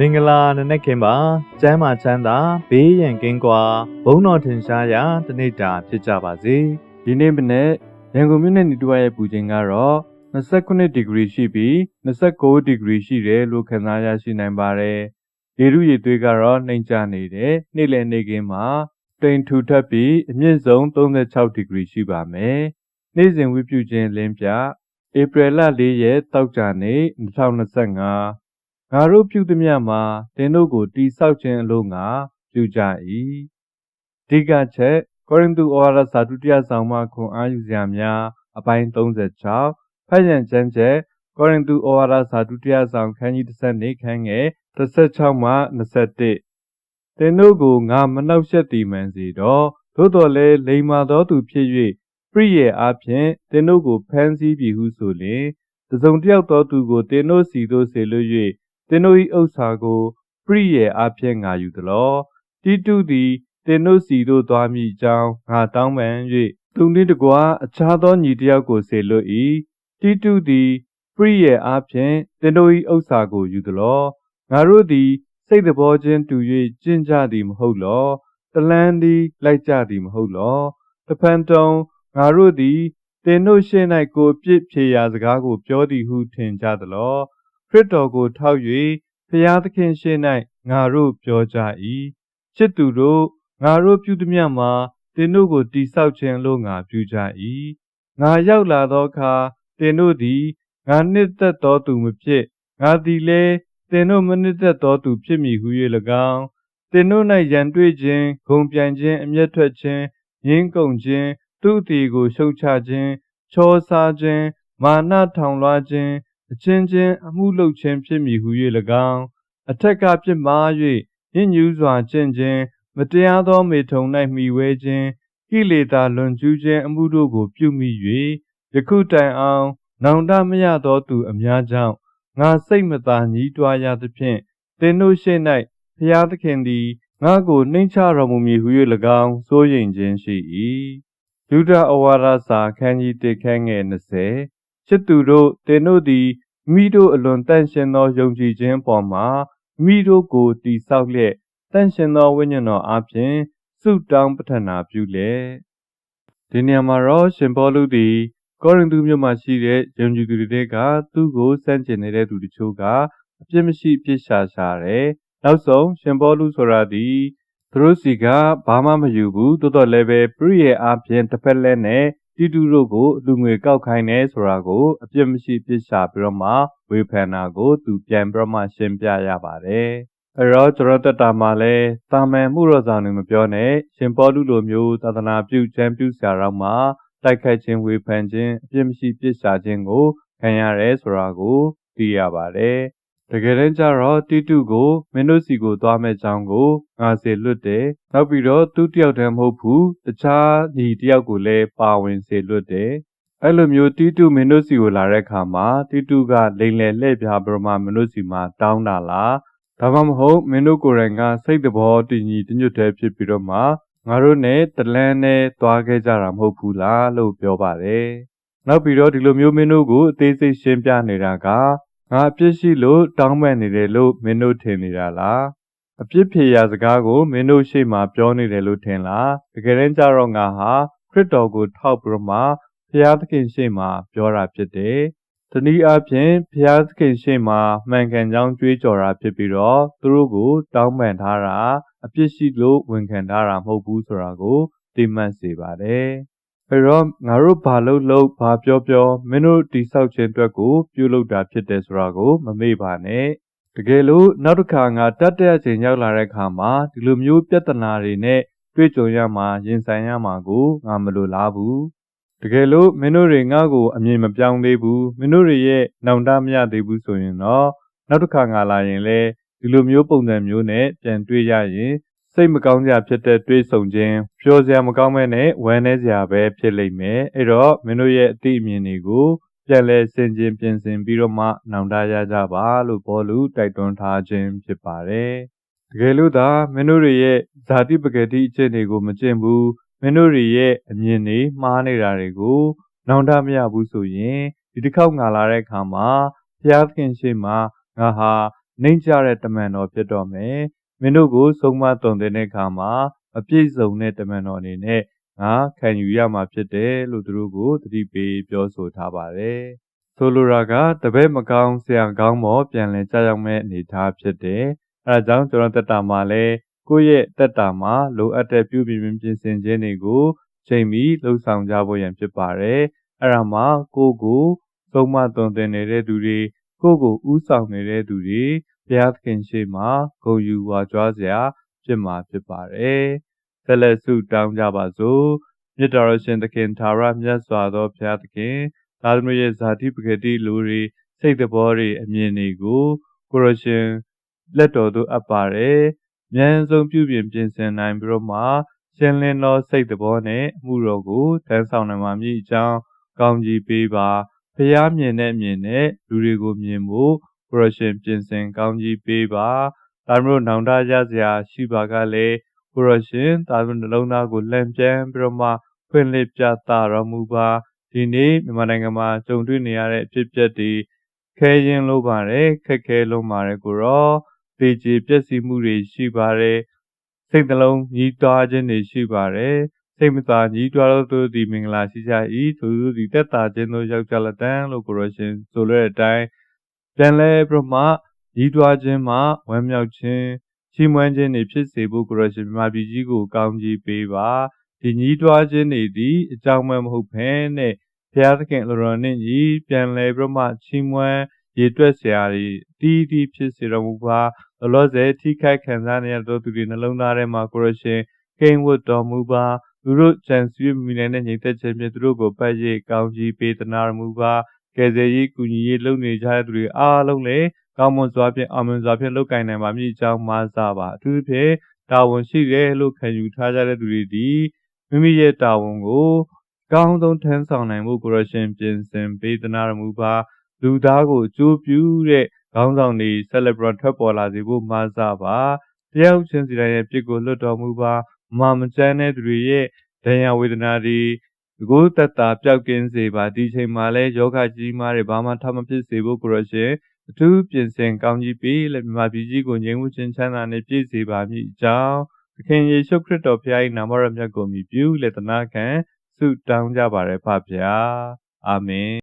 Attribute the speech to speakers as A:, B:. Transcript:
A: မင်္ဂလာနနက်ခင်းပါကျမ်းမာချမ်းသာဘေးရန်ကင်းကွာဘုန်းတော်ထင်ရှားရာတနေ့တာဖြစ်ကြပါစေ
B: ဒီနေ့မနေ့ရန်ကုန်မြို့နယ်နေတူဝရဲ့ပူချိန်ကတော့29ဒီဂရီရှိပြီး29ဒီဂရီရှိတယ်လို့ခန့်မှန်းရရှိနိုင်ပါတယ်။ရေထုရည်သွေးကတော့နှိမ်ကျနေတယ်။နေ့လယ်နေ့ကင်းမှာတိမ်ထူထပ်ပြီးအမြင့်ဆုံး36ဒီဂရီရှိပါမယ်။နေ့စဉ်ဝိပြုခြင်းလင်းပြဧပြီလ4ရက်တောက်ကြနေ့2025 ငါတို့ပြုသည်မြမှာတင်တို့ကိုတိဆောက်ခြင်းအလို့ငါပြုကြ၏။ဒီကချက်ကောရိန္သုဩဝါဒစာဒုတိယဆောင်မှခွန်အားယူစရာများအပိုင်း36ဖတ်ရန်ကျမ်းချက်ကောရိန္သုဩဝါဒစာဒုတိယဆောင်ခန်းကြီး30ခန်းငယ်16မှ21သင်တို့ကိုငါမနှောက်ယှက်သည်မှန်စေတော့သို့တော်လည်းလိမ္မာသောသူဖြစ်၍ပြည့်ရဲ့အားဖြင့်သင်တို့ကိုဖမ်းဆီးပြီဟုဆိုလျှင်တစုံတစ်ယောက်သောသူကိုသင်တို့စီသို့ဆေလွတ်၍ သင်တို့၏ဥစ္စာကိုပြည့်ရဲ့အားဖြင့်ငါယူသလောတိတုသည်သင်တို့စီသို့သွားမည်အကြောင်းငါတောင်းပန်၍သူနှင့်တကွာအခြားသောညီတစ်ယောက်ကိုဆေလွတ်၏တိတုသည်ပြည့်ရဲ့အားဖြင့်သင်တို့၏ဥစ္စာကိုယူသလောငါတို့သည်စိတ်တော်ချင်းတူ၍ကျင့်ကြသည်မဟုတ်လောတလန်းသည်လိုက်ကြသည်မဟုတ်လောတဖန်တုံငါတို့သည်သင်တို့ရှေ့၌ကိုပြစ်ဖြေရာစကားကိုပြောသည်ဟုထင်ကြသလော ခရစ်တော်ကိုထောက်၍ဖျားသခင်ရှေ့၌ငါတို့ပြောကြ၏ချစ်သူတို့ငါတို့ပြုသည်မြတ်မှာသင်တို့ကိုတိဆောက်ခြင်းလို့ငါပြုကြ၏ငါရောက်လာသောအခါသင်တို့သည်ငါနှစ်သက်သောသူမဖြစ်ငါသည်လည်းသင်တို့မနှစ်သက်သောသူဖြစ်မည်ဟု၍၎င်းသင်တို့၌ရန်တွေ့ခြင်းဂုံပြိုင်ခြင်းအမျက်ထွက်ခြင်းရင်းကုန်ခြင်းသူ့အတီကိုရှုံချခြင်းချောစားခြင်းမာနထောင်လွှားခြင်း အချင်းချင်းအမှုလုပ်ခြင်းဖြစ်မည်ဟု၍၎င်းအထက်ကပြစ်မှား၍ညဉ့်ညူးစွာကျင့်ခြင်းမတရားသောမေထုံ၌မှီဝဲခြင်းကိလေသာလွန်ကျူးခြင်းအမှုတို့ကို ပြုမိ၍ယခုတိုင်အောင် နောင်တမရသောသူအများကြောင့်ငါစိတ်မသာညှိတွားရသဖြင့်သင်တို့ရှေ့၌ဖျားသခင်သည်ငါကိုနှိမ့်ချတော်မူမည်ဟု၍၎င်းစိုးရိမ်ခြင်းရှိ၏ယူဒအဝါဒစာခန်းကြီး1ခန်းငယ်20 ချစ်သူတို့သင်တို့သည်မိတို့အလွန်တန့်ရှင်းသောယုံကြည်ခြင်းပေါ်မှာမိတို့ကိုတည်ဆောက်လျက်တန့်ရှင်းသောဝိညာဉ်တော်အားဖြင့်ဆုတောင်းပတနာပြုလေဒီနေရာမှာတော့ရှင်ဘောလူသည်ကောရိန္သုမြို့မှာရှိတဲ့ယုံကြည်သူတွေကသူ့ကိုစန့်ကျင်နေတဲ့သူတချို့ကအပြစ်မရှိပြစ်ရှာရှာတယ်နောက်ဆုံးရှင်ဘောလူဆိုတာဒီသူတို့စီကဘာမှမယူဘူးတိုးတော့လည်းပဲပြည့်ရဲ့အားဖြင့်တစ်ဖက်လက်နဲ့ တီတူတို့ကိုလူငွေကောက်ခိုင်းနေဆိုတာကို အပြစ်မရှိပြစ်ရှာပြီးတော့မှဝေဖန်တာကို သူပြန်ပြီးတော့မှရှင်းပြရပါတယ်အဲ့တော့ကျွန်တော်တက်တာမှာလဲတာမန်မှုတော်ဆောင်တွေမပြောနဲ့ရှင်ပေါလုလိုမျိုးသာသနာပြုချမ်းပြုဆရာတော်မှာတိုက်ခိုက်ခြင်းဝေဖန်ခြင်းအပြစ်မရှိပြစ်ရှာခြင်းကိုခံရတယ်ဆိုတာကိုသိရပါတယ် တကယ်တမ်းကျတော့တိတုကိုမင်းတို့စီကိုသွားမဲ့ကြောင်းကိုငါစေလွတ်တယ်။နောက်ပြီးတော့သူတယောက်တည်းမဟုတ်ဘူး။တခြားညီတယောက်ကိုလည်းပါဝင်စေလွတ်တယ်။အဲ့လိုမျိုးတိတုမင်းတို့စီကိုလာတဲ့အခါမှာတိတုကလိန်လယ်လှည့်ပြားပြမမင်းတို့စီမှာတောင်းတာလား။ဒါမှမဟုတ်မင်းတို့ကိုယ်တိုင်ကစိတ်တဘောတည်ညီတညွတ်တဲ့ဖြစ်ပြီးတော့မှငါတို့နဲ့တလန်းနဲ့သွားခဲ့ကြတာမဟုတ်ဘူးလားလို့ပြောပါတယ်။နောက်ပြီးတော့ဒီလိုမျိုးမင်းတို့ကိုအသေးစိတ်ရှင်းပြနေတာက ငါအပြစ်ရှိလို့တောင်းပန်နေတယ်လို့မင်းတို့ထင်နေတာလားအပြစ်ဖြေရာစကားကိုမင်းတို့ရှေ့မှာပြောနေတယ်လို့ထင်လားတကယ်တမ်းကျတော့ငါဟာခရစ်တော်ကိုထောက်ပြီးတော့မှဖျားသခင်ရှေ့မှာပြောတာဖြစ်တယ်တနည်းအားဖြင့်ဖျားသခင်ရှေ့မှာမှန်ကန်ကြောင်းကြွေးကြော်တာဖြစ်ပြီးတော့သူတို့ကိုတောင်းပန်ထားတာအပြစ်ရှိလို့ဝန်ခံထားတာမဟုတ်ဘူးဆိုတာကိုသိမှတ်စေပါတယ် အဲ့တော့ငါတို့ဘာလို့လို့ဘာပြောပြောမင်းတို့တိဆောက်ခြင်းအတွက်ကို ပြုလုပ်တာဖြစ်တယ်ဆိုတာကို မမေ့ပါနဲ့တကယ်လို့နောက်တစ်ခါငါတတ်တဲ့ချိန်ရောက်လာတဲ့အခါမှာဒီလိုမျိုးပြဿနာတွေနဲ့တွေ့ကြုံရမှာရင်ဆိုင်ရမှာကိုငါမလိုလားဘူးတကယ်လို့မင်းတို့တွေငါ့ကိုအမြင်မပြောင်းသေးဘူးမင်းတို့တွေရဲ့နောင်တမရသေးဘူးဆိုရင်တော့နောက်တစ်ခါငါလာရင်လေဒီလိုမျိုးပုံစံမျိုးနဲ့ပြန်တွေ့ရရင် စိတ်မကောင်းစရာဖြစ်တဲ့တွေးဆုံခြင်းပျော်စရာမကောင်းမဲ့နဲ့ဝမ်းနည်းစရာပဲဖြစ်လိမ့်မယ်အဲ့တော့မင်းတို့ရဲ့အသိအမြင်တွေကိုပြန်လဲစင်ကျင်ပြင်ဆင်ပြီးတော့မှနောင်တရကြပါလို့ဘောလူတိုက်တွန်းထားခြင်းဖြစ်ပါတယ်တကယ်လို့သာမင်းတို့ရဲ့ဇာတိပဂတိအကျင့်တွေကိုမကျင့်ဘူးမင်းတို့ရဲ့အမြင်တွေမှားနေတာတွေကိုနောင်တမရဘူးဆိုရင်ဒီတစ်ခေါက်ငါလာတဲ့အခါမှာဘုရားသခင်ရှေ့မှာငါဟာနှိမ့်ကြတဲ့တမန်တော်ဖြစ်တော့မယ် မင်းတို့ကိုဆုံးမသွန်သင်တဲ့အခါမှာအပြည့်စုံတဲ့တမန်တော်အနေနဲ့ငါခံယူရမှာဖြစ်တယ်လို့သူတို့ကိုသတိပေးပြောဆိုထားပါတယ်ဆိုလိုတာကတပည့်မကောင်းဆရာကောင်းမောပြန်လည်ကြောက်ရောက်မဲ့အနေအထားဖြစ်တယ်အဲဒါကြောင့်ကျွန်တော်တက်တာမှာလည်းကိုယ့်ရဲ့တက်တာမှာလိုအပ်တဲ့ပြုပြင်ပြင်ဆင်ခြင်းတွေကိုချိန်ပြီးလှုပ်ဆောင်ကြဖို့ရန်ဖြစ်ပါတယ်အဲ့ဒါမှကိုယ့်ကိုဆုံးမသွန်သင်နေတဲ့သူတွေကိုယ့်ကိုဥဆောင်နေတဲ့သူတွေ ဘုရားသခင်ရှေ့မှာဂုဏ်ယူဝါကြွားစရာဖြစ်မှာဖြစ်ပါတယ်ဆက်လက်ဆုတောင်းကြပါစို့မြတ်တော်ရှင်သခင်သာရမြတ်စွာသောဘုရားသခင်သာသမရဲ့ဇာတိပဂတိလူတွေစိတ်တဘောတွေအမြင်တွေကိုကိုရရှင်လက်တော်သို့အပ်ပါတယ်။ဉာဏ်ဆုံးပြုပြင်ပြင်ဆင်နိုင်ပြီးတော့မှရှင်းလင်းသောစိတ်တဘောနဲ့အမှုတော်ကိုတန်းဆောင်နိုင်မှာမည်အကြောင်းကောင်းကြီးပေးပါ။ဖျားမြင်တဲ့မြင်နဲ့လူတွေကိုမြင်ဖို့ ကိုရရှင်ပြင်ဆင်ကောင်းကြီးပေးပါ။ဒါမျိုးနောင်တရစရာရှိပါကလည်းကိုရရှင်ဒါမျိုးနှလုံးသားကိုလှန်ပြန်ပြီးတော့မှဖွင့်လှစ်ပြသတော်မူပါဒီနေ့မြန်မာနိုင်ငံမှာကြုံတွေ့နေရတဲ့အဖြစ်အပျက်တွေခဲရင်လို့ပါတယ်ခက်ခဲလုံးပါတယ်ကိုရောပေချေပျက်စီးမှုတွေရှိပါတယ်စိတ်နှလုံးညီးတွားခြင်းတွေရှိပါတယ်စိတ်မသာညီးတွားသောသူသည်မင်္ဂလာရှိကြ၏သူတို့သည်တက်တာခြင်းတို့ရောက်ကြလက်တန်းလို့ကိုရောရှင်ဆိုလိုတဲ့အတိုင်း ပြန်လဲပြမညီးတွားခြင်းမှာဝမ်းမြောက်ခြင်းချီးမွမ်းခြင်းတွေဖြစ်စေဖို့ကိုရောရှင်မြမပြည်ကြီးကိုကောင်းကြီးပေးပါဒီညီးတွားခြင်းတွေသည်အကြောင်းမဲ့မဟုတ်ဘဲနဲ့ဘုရားသခင်အလိုတော်နှင့်ညီပြန်လဲပြမချီးမွမ်းရေတွက်စရာတွေတီးတီးဖြစ်စေတော်မူပါလောလောဆယ်ထိခိုက်ခံစားနေရသောသူတွေနှလုံးသားထဲမှာကိုရရှင်ကိန်းဝတ်တော်မူပါသူတို့ကြံစည်မိနိုင်တဲ့ညီသက်ခြင်းဖြင့်သူတို့ကိုပတ်ရကောင်းကြီးပေးသနာတော်မူပါ ကယ်ဆယ်ရေးကူညီရေးလုပ်နေကြတဲ့သူတွေအားလုံးလည်းကောင်းမွန်စွာဖြင့်အောင်မြင်စွာဖြင့်လုပ်ကိုင်နိုင်ပါမည်အကြောင်းမှာစားပါအထူးသဖြင့်တာဝန်ရှိတယ်လို့ခံယူထားကြတဲ့သူတွေဒီမိမိရဲ့တာဝန်ကိုကောင်းဆုံးထမ်းဆောင်နိုင်မှုကိုရရှင်ပြင်ဆင်ပေးသနာတော်မူပါလူသားကိုအကျိုးပြုတဲ့ခေါင်းဆောင်တွေ celebrate ထွက်ပေါ်လာစေဖို့မှာစားပါတယောက်ချင်းစီတိုင်းရဲ့ပြစ်ကိုလွတ်တော်မူပါမမချမ်းတဲ့သူတွေရဲ့ဒဏ်ရာဝေဒနာတွေ ကိုတက်တာပျောက်ကင်းစေပါဒီချိန်မှာလဲယောဂကြီးမားတွေဘာမှထမဖြစ်စေဖို့ကိုရရှင်အထူးပြင်ဆင်ကောင်းကြီးပေးလက်မြမပြည်ကြီးကိုငြိမ်ဝှခြင်းချမ်းသာနဲ့ပြည့်စေပါမည်အကြောင်းသခင်ယေရှုခရစ်တော်ဖခင်၏နာမတော်မြတ်ကိုမြည်ပြုလက်သနာခံဆုတောင်းကြပါရဖဖျားအာမင်